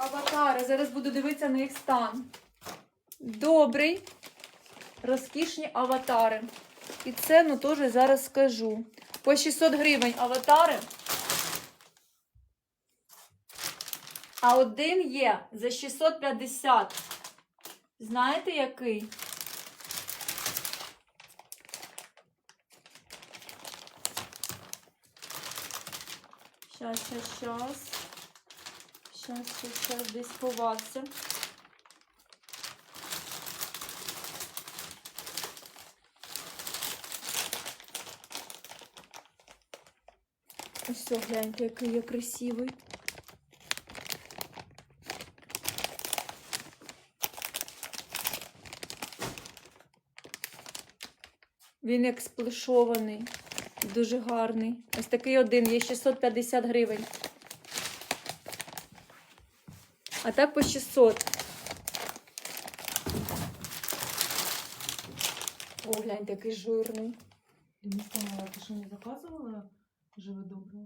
аватари. Зараз буду дивитися на їх стан. Добрий, розкішні аватари. І ціну теж зараз скажу. По 600 гривень аватари. А один є за 650. Знаєте який? Щас, щас, щас. Щас, десь ховався. Ось гляньте, який я красивий. Він як сплешований, дуже гарний. Ось такий один, є 650 гривень. А так по 600. О, гляньте, який жирний. Я не поняла, ти що не заказувала живе добре?